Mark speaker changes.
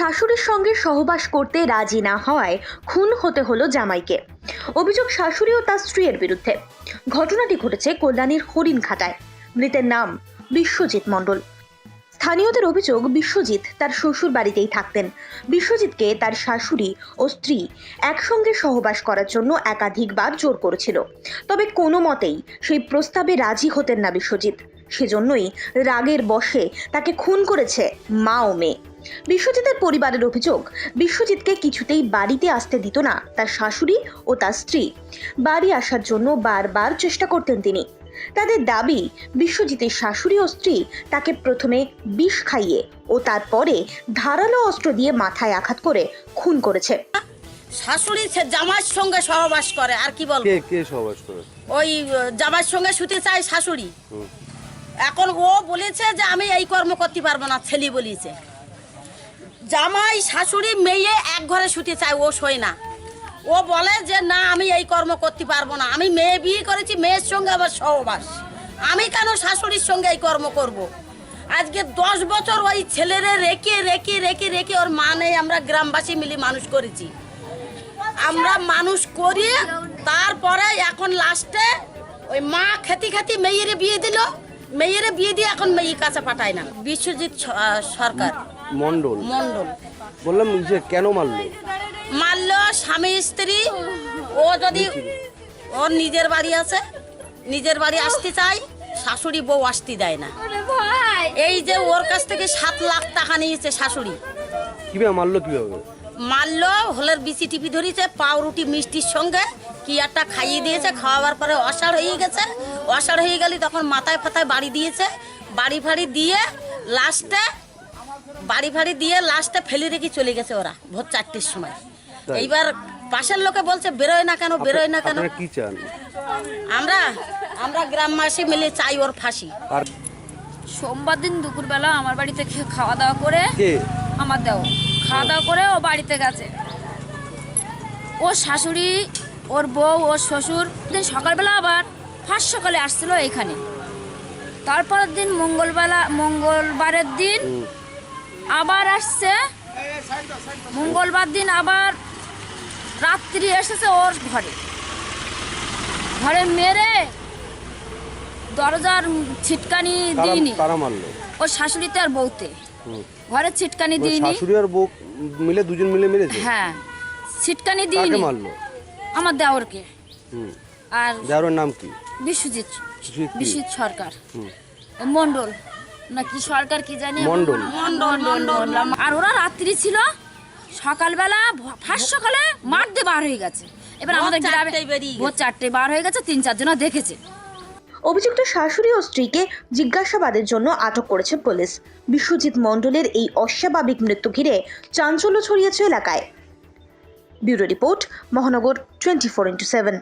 Speaker 1: শাশুড়ির সঙ্গে সহবাস করতে রাজি না হওয়ায় খুন হতে হলো জামাইকে। অভিযোগ শাশুড়ি ও তার স্ত্রীর বিরুদ্ধে। ঘটনাটি ঘটেছে কল্যাণীর হরিণঘাটায় মৃতের নাম বিশ্বজিৎ মণ্ডল। স্থানীয়দের অভিযোগ বিশ্বজিৎ তার শ্বশুর বাড়িতেই থাকতেন। বিশ্বজিৎকে তার শাশুড়ি ও স্ত্রী একসঙ্গে সহবাস করার জন্য একাধিকবার জোর করেছিল। তবে কোনো মতেই সেই প্রস্তাবে রাজি হতেন না বিশ্বজিৎ। সেজন্যই রাগের বশে তাকে খুন করেছে মা ও মেয়ে। বিশ্বজিতের পরিবারের অভিযোগ বিশ্বজিৎকে কিছুতেই বাড়িতে আসতে দিত না তার শাশুড়ি ও তার স্ত্রী। বাড়ি আসার জন্য বারবার চেষ্টা করতেন তিনি। তাদের দাবি বিশ্বজিতের শাশুড়ি ও স্ত্রী তাকে প্রথমে বিষ খাইয়ে ও তারপরে ধারালো অস্ত্র দিয়ে মাথায় আঘাত করে খুন করেছে।
Speaker 2: শাশুড়ি সে জামাইয়ের সঙ্গে সহবাস করে আর কি বলব?
Speaker 3: কে কে সহবাস করে?
Speaker 2: ওই জামাইয়ের সঙ্গে শুতে চায় শাশুড়ি। এখন ও বলেছে যে আমি এই কর্ম করতে পারব না ছেলে বলেছে। জামাই, শাশুড়ি, মেয়ে এক ঘরে শুতে চায়, ও শোয় না। ও বলে যে, না, আমি এই কর্ম করতে পারব না। আমি মেয়ে বিয়ে করেছি, মেয়ের সঙ্গে আবার সহবাস। আমি কেন শাশুড়ির সঙ্গে এই কর্ম করব। আজকে দশ বছর ওই ছেলেরে রেখে রেখে রেখে রেখে ওর মা নেই, আমরা গ্রামবাসী মিলে মানুষ করেছি। আমরা মানুষ করি, তারপরে এখন লাস্টে ওই মা খেতে খেতে মেয়েরে বিয়ে দিল। মেয়েরে বিয়ে দিয়ে এখন মেয়ে কাছে পাঠায় না। বিশ্বজিৎ সরকার।
Speaker 3: মন্ডল
Speaker 2: মন্ডল
Speaker 3: বললাম যে কেন মারলো?
Speaker 2: মারল স্বামী স্ত্রী। ও যদি ওর নিজের বাড়ি আছে নিজের বাড়ি আসতে চায় শাশুড়ি বউ আসতে দেয় না। এই যে ওর কাছ থেকে সাত লাখ টাকা নিয়েছে শাশুড়ি।
Speaker 3: কীভাবে মারলো কীভাবে?
Speaker 2: মারলো হলের বিচি টিপি ধরেছে পাউরুটি মিষ্টির সঙ্গে কি একটা খাইয়ে দিয়েছে খাওয়াবার পরে অসাড় হয়ে গেছে। অসাড় হয়ে গেলে তখন মাথায় ফাতায় বাড়ি দিয়েছে। বাড়ি ফাড়ি দিয়ে লাস্টে বাড়ি ফাড়ি দিয়ে লাস্টে ফেলে রেখে চলে গেছে ওরা ভোর চারটের সময়। এইবার পাশের লোকে বলছে বেরোয় না কেন বেরোয় না কেন?
Speaker 3: কি চান?
Speaker 2: আমরা আমরা গ্রামবাসী মিলে চাই ওর ফাঁসি।
Speaker 4: সোমবার দিন দুপুরবেলা আমার বাড়িতে খাওয়া দাওয়া করে আমার দেও। খাওয়া দাওয়া করে ও বাড়িতে গেছে। ওর শাশুড়ি ওর বউ ওর শ্বশুর দিন সকালবেলা আবার ফার্স্ট সকালে আসছিল এখানে। তারপরের দিন মঙ্গলবেলা মঙ্গলবারের দিন। আবার আসছে। মঙ্গলবার দিন আবার রাত্রি এসেছে ওর ঘরে। ঘরে মেরে দরজার ছিটকানি দিইনি। ওর শাশুড়িতে আর বউতে। ঘরে ছিটকানি দিইনি।
Speaker 3: শাশুড়ি আর বউ মিলে দুজন মিলে মেরেছে?
Speaker 4: হ্যাঁ ছিটকানি দিইনি।
Speaker 3: মারলো?
Speaker 4: আমার দেওরকে। আর
Speaker 3: দেওয়ার নাম কি?
Speaker 4: বিশ্বজিৎ
Speaker 3: বিশ্বজিৎ
Speaker 4: সরকার। মন্ডল না কি সরকার কি জানি? মন্ডল। মন্ডল আর ওরা রাত্রি ছিল সকালবেলা ফার্স্ট সকালে দিয়ে বার হয়ে গেছে। এবার আমাদের গ্রামে। ভোর চারটে বার হয়ে গেছে তিন চারজন দেখেছে।
Speaker 1: অভিযুক্ত শাশুড়ি ও স্ত্রীকে জিজ্ঞাসাবাদের জন্য আটক করেছে পুলিশ। বিশ্বজিৎ মণ্ডলের এই অস্বাভাবিক মৃত্যু ঘিরে চাঞ্চল্য ছড়িয়েছে এলাকায়। Bureau report Mahanagar twenty four into seven.